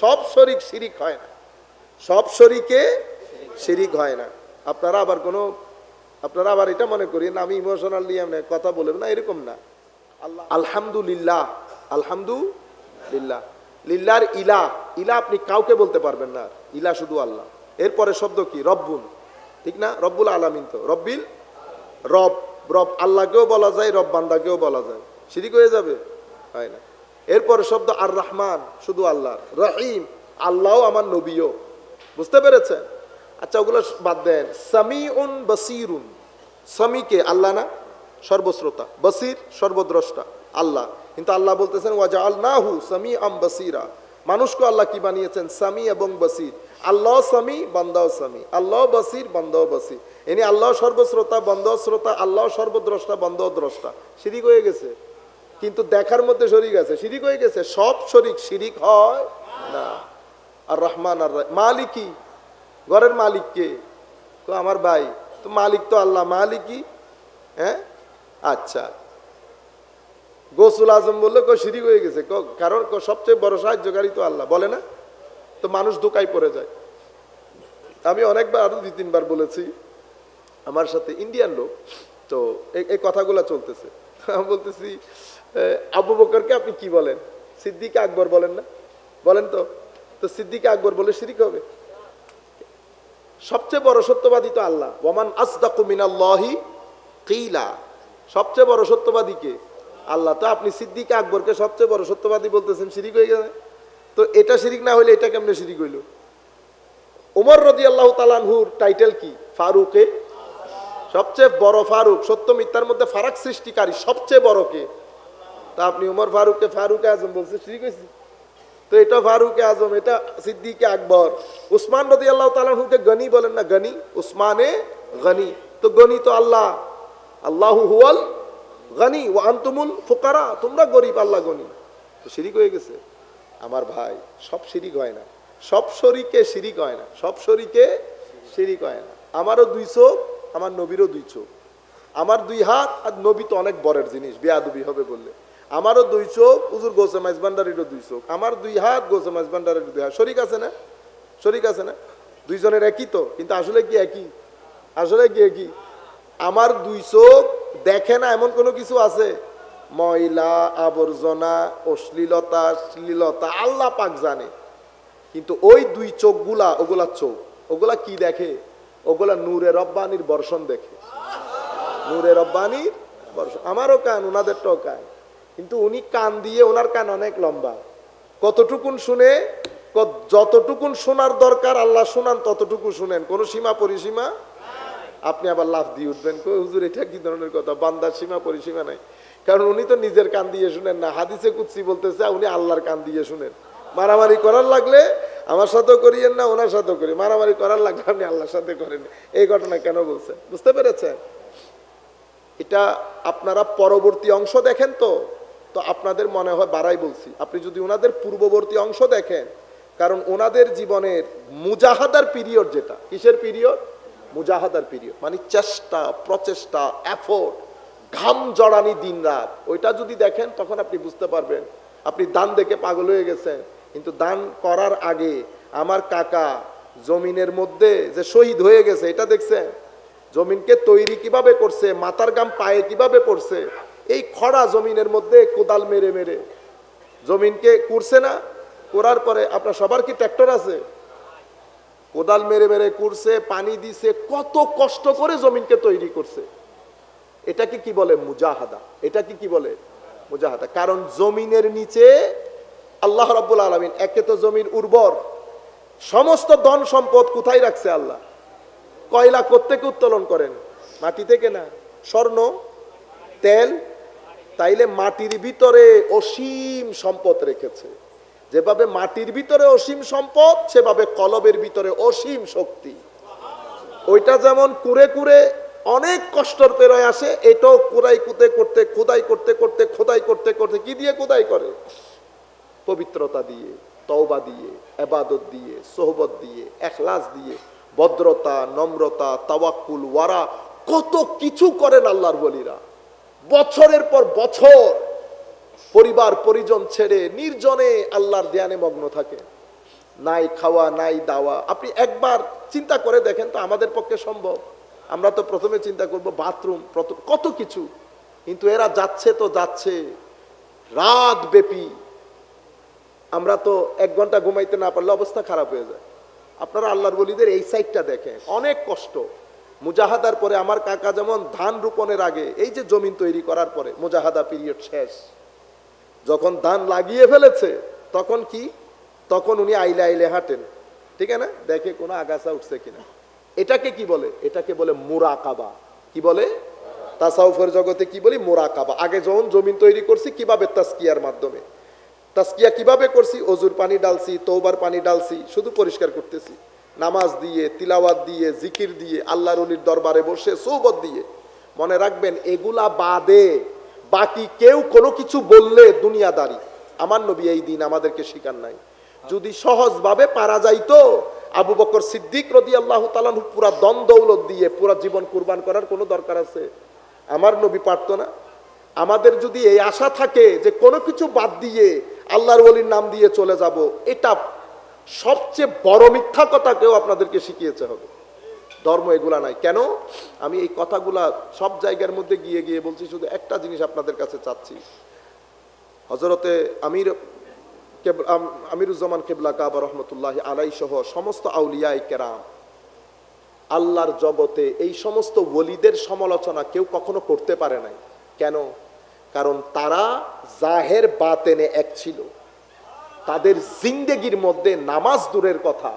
সব শরিক শিরিক হয় না। সব শরিকে শিরিক হয় না। আপনারা আবার কোনো, আপনারা আবার এটা মনে করেন, আমি ইমোশনালি আমি কথা বলবেন না, এরকম না। আল্লাহ আলহামদুলিল্লাহ আলহামদুলিল্লাহ। লিল্লার ইলা ইলা আপনি কাউকে বলতে পারবেন না, ইলা শুধু আল্লাহ। এরপরে শব্দ কি? রব্বুন। ঠিক না? রব্বুল আলামিন তো। রব্বিল রব রব আল্লাহকেও বলা যায়, রব বান্দাকেও বলা যায়। শিরিক হয়ে যাবে? হয় না। এরপরে শব্দ আর রহমান, শুধু আল্লাহ রহিম আল্লাহ আমার নবীও। বুঝতে পেরেছেন? আচ্ছা ওগুলো বাদ দেন। সামিউন বসিরুন। সামিকে আল্লাহ না? সর্বশ্রোতা। বসির, সর্বদ্রষ্টা। আল্লাহ। কিন্তু আল্লাহ বলতেছেন ওয়াজা আল্লাহু সামি আম বসিরা। মানুষকে আল্লাহ কি বানিয়েছেন? সামি এবং বসির। আল্লাহ সামি, বান্দাও সামি। আল্লাহ বসির, বান্দাও বসির। এনে আল্লাহ সর্বশ্রোতা বন্ধ শ্রোতা, আল্লাহ সর্বদ্রষ্টা বন্ধ দ্রষ্টা। শিরিক হয়ে গেছে। কিন্তু দেখার মধ্যে শরিক আছে। শিরিক হয়ে গেছে। সব শরিক, শিরিক হয় না। আর রহমান আর মালিকই ঘরের মালিক কে? তো আমার ভাই। তো মালিক তো আল্লাহ মালিকই হ্যাঁ? আচ্ছা। গোসুল আজম বললে, কো, শিরিক হয়ে গেছে। কারণ সবচেয়ে বড় সাহায্যকারী তো আল্লাহ। বলে না? তো মানুষ দোকায় পড়ে যায়। আমি অনেকবার আরও দুই তিনবার বলেছি, আমার সাথে ইন্ডিয়ান লোক। তো এই- কথাগুলো চলতেছে। বলতেছি আবু বকরকে আপনি কি বলেন? সিদ্দিক আকবর বলেন না? বলেন তো। তো সিদ্দিক আকবর বলে শিরিক হবে? সবচেয়ে বড় সত্যবাদী তো আল্লাহ। ওমান আসদাকু কিলা। সবচেয়ে বড় সত্যবাদী কে? আল্লাহ। তো আপনি সিদ্দিক আকবরকে সবচেয়ে বড় সত্যবাদী বলতেছেন, শিরিক হয়ে গেছে। তো এটা শিরিক না হইলে এটা কেমনে শিরিক হইল? ওমর রদি আল্লাহ তালানহুর টাইটেল কি? ফারুকে সবচেয়ে বড় ফারুক, সত্য মিথ্যার মধ্যে ফারাক সৃষ্টিকারী সবচেয়ে বড় কে? তা আপনি উমর ফারুককে, ফারুক আজম বলছে, ঠিক আছে? তো এটা ফারুক আজম, এটা সিদ্দিকে আকবর। উসমান রদি আল্লাহ তালাহুকে গনি বলেন না, গনি, উসমানে গনি। তো গনি তো আল্লাহ। আল্লাহু হুয়াল গনি ও আন্তুমুল ফুকারা। তোমরা গরিব, আল্লাহ গনি। তো শিরিক হয়ে গেছে। আমার ভাই, সব শিরিক হয় না। সব শরিকে শিরিক হয় না। সব শরিকে শিরিক হয় না। আমারও দুই চোখ, আমার নবীরও দুই চোখ। আমার দুই হাত আর নবী তো অনেক বড়ের জিনিস, বেয়াদবি হবে বললে। আমারও দুই চোখ উজুর গোসে মাইজ ভান্ডারিরও দুই চোখ। আমার দুই হাত, গোসে মাইজ ভান্ডারের দুই হাত। শরিক আছে না? শরিক আছে না? দুইজনের একই তো, কিন্তু আসলে কি একই? আসলে কি একই? আমার দুই চোখ দেখে না এমন কোনো কিছু আছে? ময়লা, আবর্জনা, অশ্লীলতা, শ্লীলতা, আল্লাহ পাক জানে। কিন্তু ওই দুই চোখগুলা, ওগুলা চোখ, ওগুলা কি দেখে? ওগুলা নূরে রব্বানির বর্ষণ দেখে। নূরে রব্বানির বর্ষণ। আমারও কান ওনাদেরটাও কান। কিন্তু উনি কান দিয়ে ওনার কান অনেক লম্বা। কতটুকুন শুনে যতটুকুন শোনার দরকার, আল্লাহ শোনান, ততটুকু শুনেন। কোনো সীমা, পরিসীমা? আপনি আবার লাভ দিয়ে উঠবেন হুজুর, এটা কি ধরনের কথা? বান্দার সীমা, পরিসীমা নাই। কারণ উনি তো নিজের কান দিয়ে শুনেন না। হাদিসে কুৎসি বলতেছে উনি আল্লাহর কান দিয়ে শুনেন। মারামারি করার লাগলে আমার সাথেও করিয়েন না, ওনার সাথেও করি। মারামারি করার লাগলে আপনি আল্লাহর সাথে করেন। এই ঘটনা কেন বলছেন? বুঝতে পেরেছেন? এটা আপনারা পরবর্তী অংশ দেখেন তো। তো আপনাদের মনে হয়, বাড়াই বলছি, আপনি যদি ওনাদের পূর্ববর্তী অংশ দেখেন, কারণ ওনাদের জীবনের মুজাহাদার পিরিয়ড যেটা, কিসের পিরিয়ড? মুজাহাদার পিরিয়ড মানে চেষ্টা, প্রচেষ্টা এফোর্ট ঘাম জড়ানি দিন রাত। ওইটা যদি দেখেন, তখন আপনি বুঝতে পারবেন, আপনি দান দেখে পাগল হয়ে গেছেন, কিন্তু দান করার আগে আমার কাকা জমিনের মধ্যে যে শহীদ হয়ে গেছে, এটা দেখছেন? জমিনকে তৈরি কীভাবে করছে, মাথার গাম পায়ে কীভাবে পড়ছে? এই খরা জমিনের মধ্যে কোদাল মেরে মেরে। জমিনকে করছে না করার পরে আপনার সবার কি ট্র্যাক্টর আছে? কোদাল মেরে মেরে করছে পানি দিছে, কত কষ্ট করে জমিনকে তৈরি করছে। এটাকে কি বলে মুজাহাদা? এটাকে কি বলে মুজাহাদা? কারণ জমিনের নিচে আল্লাহ রাব্বুল আলমিন, একে তো জমির উর্বর। সমস্ত ধন সম্পদ কোথায় রাখছে আল্লাহ? কয়লা কোত্থেকে উত্তোলন করেন? মাটি থেকে না স্বর্ণ? তেল? তাইলে মাটির ভিতরে অসীম সম্পদ রেখেছে। যেভাবে মাটির ভিতরে অসীম সম্পদ, সেভাবে কলবের ভিতরে অসীম শক্তি। ওইটা যেমন কুরে কুরে অনেক কষ্টর পেরোয় আসে, এটাও কুড়াই কুতে করতে, খোদাই করতে করতে, খোদাই করতে করতে কি দিয়ে খোদাই করে? পবিত্রতা দিয়ে, তওবা দিয়ে, এবাদত দিয়ে, সোহবত দিয়ে, এখলাস দিয়ে, ভদ্রতা, নম্রতা, তাওয়াক্কুল, ওয়ারা, কত কিছু করেন আল্লাহর বলিরা বছরের পর বছর পরিবার, পরিজন ছেড়ে নির্জনে আল্লাহর ধ্যানে মগ্ন থাকে। নাই খাওয়া, নাই দাওয়া। আপনি একবার চিন্তা করে দেখেন তো আমাদের পক্ষে সম্ভব। আমরা তো প্রথমে চিন্তা করব বাথরুম কত কিছু। কিন্তু এরা যাচ্ছে তো যাচ্ছে। রাত ব্যাপী। আমরা তো এক ঘণ্টা ঘুমাইতে না পারলে অবস্থা খারাপ হয়ে যায়। আপনারা আল্লাহর বলিদের এই সাইডটা দেখেন। অনেক কষ্ট। মুজাহাদার পরে আমার কাকা যেমন ধান রোপণের আগে এই যে জমিন তৈরি করার পরে মুজাহাদা পিরিয়ড শেষ। যখন ধান লাগিয়ে ফেলেছে, তখন কি? তখন উনি আইলে আইলে হাঁটেন। ঠিক না? দেখে কোনো আগাছা উঠছে কিনা। এটাকে কি বলে? এটাকে বলে মুরাকাবা। কি বলে? তাসাউফের জগতে কি বলি? মোরাকাবা। আগে যখন জমিন তৈরি করছি, কীভাবে তাস্কিয়ার মাধ্যমে? তাস্কিয়া কীভাবে করছি? অজুর পানি ডালছি তৌবার পানি ডালছি, শুধু পরিষ্কার করতেছি। নামাজ দিয়ে, তিলাওয়াত দিয়ে, জিকির দিয়ে, আল্লাহর অলির দরবারে বসে সৌবত দিয়ে। মনে রাখবেন, এগুলা বাদে বাকি কেউ কোনো কিছু বললে দুনিয়াদারি। আমার নবী এই দিন আমাদেরকে শিকার নাই। যদি সহজভাবে পারা যাইতো, আবু বকর সিদ্দিক রদি আল্লাহ তালান পুরা দন দৌলত দিয়ে পুরা জীবন কুরবান করার কোনো দরকার আছে? আমার নবী পারতো না। আমাদের যদি এই আশা থাকে যে কোনো কিছু বাদ দিয়ে আল্লাহর ওলির নাম দিয়ে চলে যাব, এটা সবচেয়ে বড় মিথ্যা কথা কেউ আপনাদেরকে শিখিয়েছে হবে। ধর্ম এগুলা নাই কেন? আমি এই কথাগুলা সব জায়গার মধ্যে গিয়ে গিয়ে বলছি, শুধু একটা জিনিস আপনাদের কাছে চাচ্ছি। হজরতে আমির আমিরুজ্জামান কেবলা কাবা রহমতুল্লাহ আলাই সহ সমস্ত আউলিয়াই কেরাম, আল্লাহর জগতে এই সমস্ত ওলিদের সমালোচনা কেউ কখনো করতে পারে নাই। কেন? কারণ তারা জাহের বাতেনে এক ছিল। তাদের জিন্দেগির মধ্যে নামাজ দূরের কথা।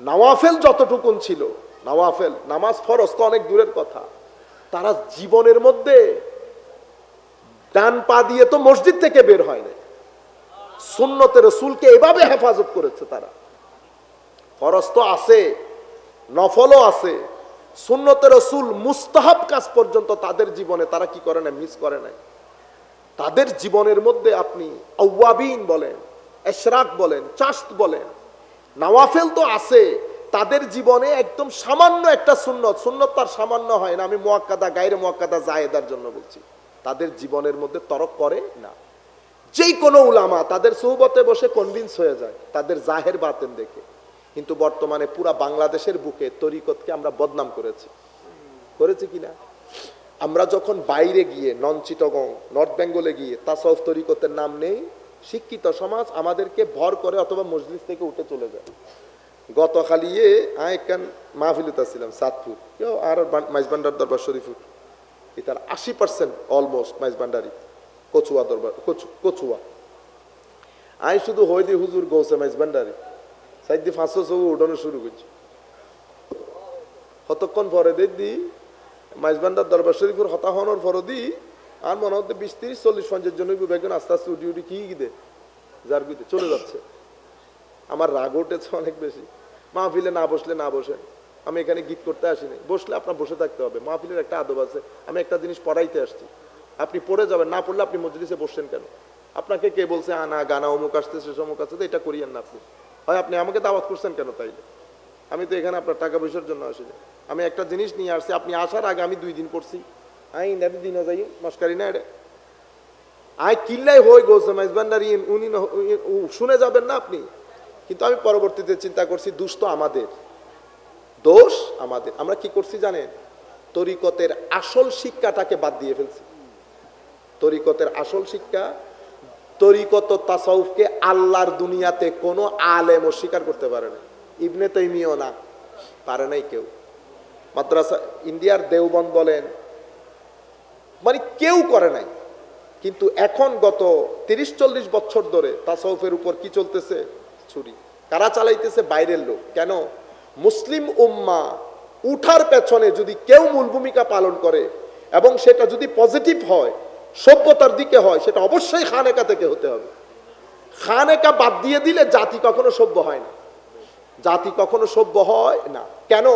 নওয়াফেল যতটুকুন ছিল, নওয়াফেল, নামাজ ফরজ তো অনেক দূরের কথা। তারা জীবনের মধ্যে ডান পা দিয়ে তো মসজিদ থেকে বের হয় না সুন্নতের রসুলকে এভাবে হেফাজত করেছে তারা। ফরজ তো আছে, নফলও আছে। সুন্নতের রসুল মুস্তাহাব কাজ পর্যন্ত তাদের জীবনে তারা কি করে না মিস করে নাই। তাদের জীবনের মধ্যে আপনি আউয়াবিন বলেন এশরাক বলেন, চাস্ত বলেন। নাওয়াফেল তো আছে, তাদের জীবনে একদম সামান্য একটা সুন্নত সুন্নত তার সামান্য হয় না, আমি মোয়াক্কাদা, গায়ের মোয়াক্কাদা জায়েদার জন্য বলছি। তাদের জীবনের মধ্যে তরক করে না। যেই কোনো উলামা, তাদের সৌবতে বসে কনভিন্স হয়ে যায়, তাদের জাহের বাতেন দেখে। কিন্তু বর্তমানে পুরা বাংলাদেশের বুকে তরিকতকে আমরা বদনাম করেছি। করেছি কিনা আমরা যখন বাইরে গিয়ে, নন চিটগং, নর্থ বেঙ্গলে গিয়ে তাসফ তরিকতের নাম নেই শিক্ষিত সমাজ আমাদেরকে ভর করে অথবা মসজিদ থেকে উঠে চলে যায়। গত খালিয়ে আয়কান মাহফিলত ছিলাম সাতপুর। কেউ আর মাইজবান্ডার দরবার শরীফুর এটার আশি পার্সেন্ট অলমোস্ট মাইজবান্ডারি কচুয়া দরবার কচু কচুয়া। আই শুধু হইদি হুজুর গৌসে মাইজবান্ডারি সাইদি ফাঁসো সব উঠানো শুরু করছি। কতক্ষণ পরে দেখি মাইজবান্ডার দরবার শরীফের হতাহনের পরে দি আর মনে হতে বিশ তিরিশ, চল্লিশ, পঞ্চাশ জন বেগুন আস্তে আস্তে উঠি উঠি কি গিদে? যার গুইতে চলে যাচ্ছে। আমার রাগ উঠেছে অনেক বেশি। মাহফিলে না বসলে না বসে। আমি এখানে গীত করতে আসিনি। বসলে আপনার বসে থাকতে হবে। মাহফিলের একটা আদব আছে। আমি একটা জিনিস পড়াইতে আসছি। আপনি পড়ে যাবেন, না পড়লে আপনি মজলিসে বসছেন কেন? আপনাকে কে বলছে আনা গানা অমুক আসতে সে অমুক আসতে এটা করিয়েন না আপনি। হয় আপনি আমাকে দাওয়াত করছেন কেন তাইলে? আমি তো এখানে আপনার টাকা পয়সার জন্য আসিনি। আমি একটা জিনিস নিয়ে আসছি। আপনি আসার আগে আমি দুই দিন পড়ছি। আই নেবি দিন যাই মস্কারি না এটা আই কিল্লাই হয়ে গৌসে মাইজবান্ডারি উনি ন- শুনে যাবেন না আপনি কিন্তু আমি পরবর্তীতে চিন্তা করছি দুষ্ট আমাদের দোষ আমাদের আমরা কি করছি জানেন তরিকতের আসল শিক্ষাটাকে বাদ দিয়ে ফেলছি তরিকতের আসল শিক্ষা তরিকত তাসাউফকে আল্লাহর দুনিয়াতে কোনো আলেম স্বীকার করতে পারে না। ইবনে তৈমিও না, পারে নাই কেউ। মাদ্রাসা, ইন্ডিয়ার দেওবন্দ বলেন মানে কেউ করে নাই। কিন্তু এখন গত তিরিশ, চল্লিশ বছর ধরে তাসাউফের উপর কি চলতেছে? ছুরি। কারা চালাইতেছে? বাইরের লোক। কেন? মুসলিম উম্মা উঠার পেছনে যদি কেউ মূল ভূমিকা পালন করে এবং সেটা যদি পজিটিভ হয়, সভ্যতার দিকে হয়, সেটা অবশ্যই খানেকা থেকে হতে হবে। খানেকা বাদ দিয়ে দিলে জাতি কখনো সভ্য হয় না। জাতি কখনো সভ্য হয় না। কেন?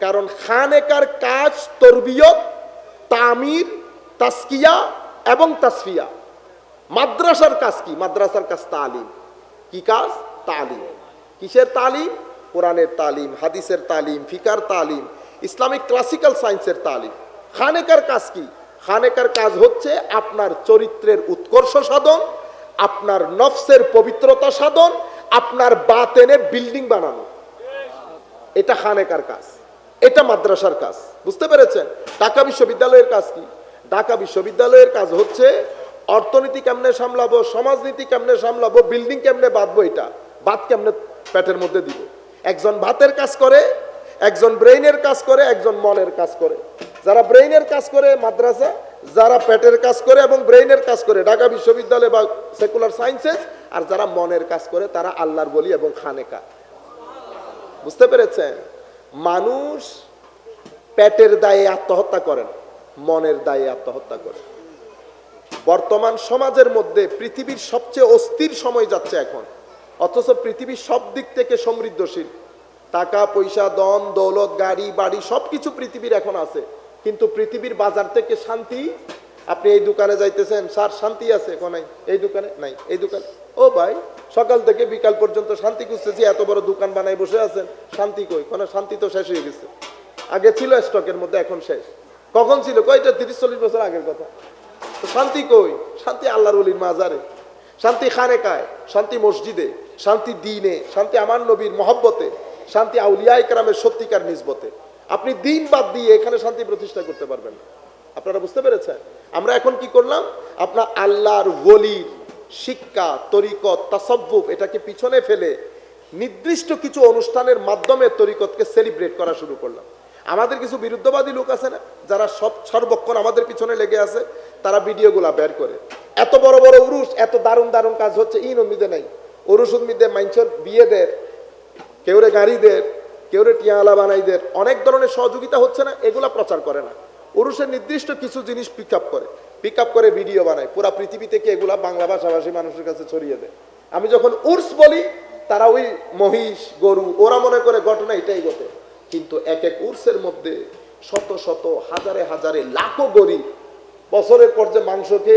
কারণ খানেকার কাজ, তরবিয়ত, তামির তাস্কিয়া এবং তাসফিয়া। মাদ্রাসার কাজ কি? মাদ্রাসার কাজ তালিম। কি কাজ? তালিম। কিসের তালিম? কোরআনের তালিম, হাদিসের তালিম, ফিকার তালিম, ইসলামিক ক্লাসিক্যাল সায়েন্সের তালিম। খানেকার কাজ কি? খানেকার কাজ হচ্ছে আপনার চরিত্রের উৎকর্ষ সাধন, আপনার নফসের পবিত্রতা সাধন, আপনার বাতেনে বিল্ডিং বানানো। এটা খানেকার কাজ। এটা মাদ্রাসার কাজ। বুঝতে পেরেছেন? ঢাকা বিশ্ববিদ্যালয়ের কাজ কি? ঢাকা বিশ্ববিদ্যালয়ের কাজ হচ্ছে, অর্থনীতি কেমনে সামলাবো, সমাজনীতি কেমনে সামলাবো, বিল্ডিং কেমনে বাঁধবো এটা? বাদ কেমনে পেটের মধ্যে দিব? একজন ভাতের কাজ করে, একজন ব্রেইনের কাজ করে, একজন মনের কাজ করে। যারা ব্রেইনের কাজ করে মাদ্রাসা, যারা পেটের কাজ করে এবং ব্রেইনের কাজ করে, ঢাকা বিশ্ববিদ্যালয় বা সেকুলার সায়েন্সেস, আর যারা মনের কাজ করে, তারা আল্লাহর বলি এবং খানেকা। বুঝতে পেরেছেন? মানুষ পেটের দায়ে আত্মহত্যা করেন। মনের দায়ে আত্মহত্যা করে। বর্তমান সমাজের মধ্যে পৃথিবীর সবচেয়ে অস্থির সময় যাচ্ছে এখন। অথচ পৃথিবীর সব দিক থেকে সমৃদ্ধশীল। টাকা, পয়সা দন দৌলত, গাড়ি, বাড়ি, সবকিছু পৃথিবীর এখন আছে। কিন্তু পৃথিবীর বাজার থেকে শান্তি? আপনি এই দোকানে যাইতেছেন, স্যার, শান্তি আছে এখন নাই? এই দোকানে? নাই। এই দোকানে? ও ভাই, সকাল থেকে বিকাল পর্যন্ত শান্তি খুঁজতেছি, এত বড় দোকান বানাই বসে আছেন। শান্তি কই? কোনো শান্তি তো শেষ হয়ে গেছে। আগে ছিল স্টকের মধ্যে, এখন শেষ। কখন ছিল? কয়টা তিরিশ, চল্লিশ বছর আগের কথা। শান্তি কই? শান্তি আল্লাহর অলির মাজারে। শান্তি খানেকায়, শান্তি মসজিদে, শান্তি দিনে, শান্তি আমার নবীর মহব্বতে, শান্তি আউলিয়া ইকরামের সত্যিকার নিজবতে আপনি দিন বাদ দিয়ে এখানে শান্তি প্রতিষ্ঠা করতে পারবেন না। আপনারা বুঝতে পেরেছেন? আমরা এখন কি করলাম? আপনার আল্লাহর ওলির শিক্ষা, তরিকত তাসব্বুফ এটাকে পিছনে ফেলে নির্দিষ্ট কিছু অনুষ্ঠানের মাধ্যমে তরিকতকে সেলিব্রেট করা শুরু করলাম। আমাদের কিছু বিরুদ্ধবাদী লোক আছে না, যারা সব সর্বক্ষণ আমাদের পিছনে লেগে আছে, তারা ভিডিওগুলা বের করে। এত বড় বড় উরুষ এত দারুণ দারুণ কাজ হচ্ছে ইন উম্মিদে নাই। উরুষ উম্মিদে মাইনছর বিয়ে দেয় কেউরে গাড়ি দের কেউরে টিয়ালা বানাই দের অনেক ধরনের সহযোগিতা হচ্ছে না, এগুলা প্রচার করে না। উরুষের নির্দিষ্ট কিছু জিনিস পিক আপ করে। পিক আপ করে ভিডিও বানায়, পুরা পৃথিবী থেকে এগুলা বাংলা ভাষাভাষী মানুষের কাছে ছড়িয়ে দেয়। আমি যখন উর্স বলি, তারা ওই মহিষ, গরু, ওরা মনে করে ঘটনা এটাই ঘটে। কিন্তু এক এক উর্সের মধ্যে শত শত, হাজারে হাজারে, লাখো গরিব বছরের পর যে মাংসকে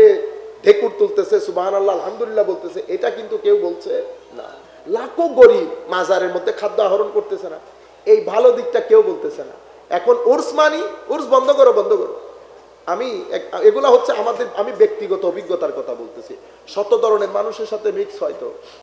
ঢেকুর তুলতেছে সুবাহান আল্লাহ আলহামদুলিল্লাহ বলতেছে, এটা কিন্তু কেউ বলছে না। লাখো গরিব মাজারের মধ্যে খাদ্য আহরণ করতেছে না। এই ভালো দিকটা কেউ বলতেছে না। এখন উর্স মানি, উর্স বন্ধ করো বন্ধ করো। আমি এগুলা হচ্ছে আমাদের, আমি ব্যক্তিগত অভিজ্ঞতার কথা বলতেছি। শত ধরনের মানুষের সাথে মিক্স হয়তো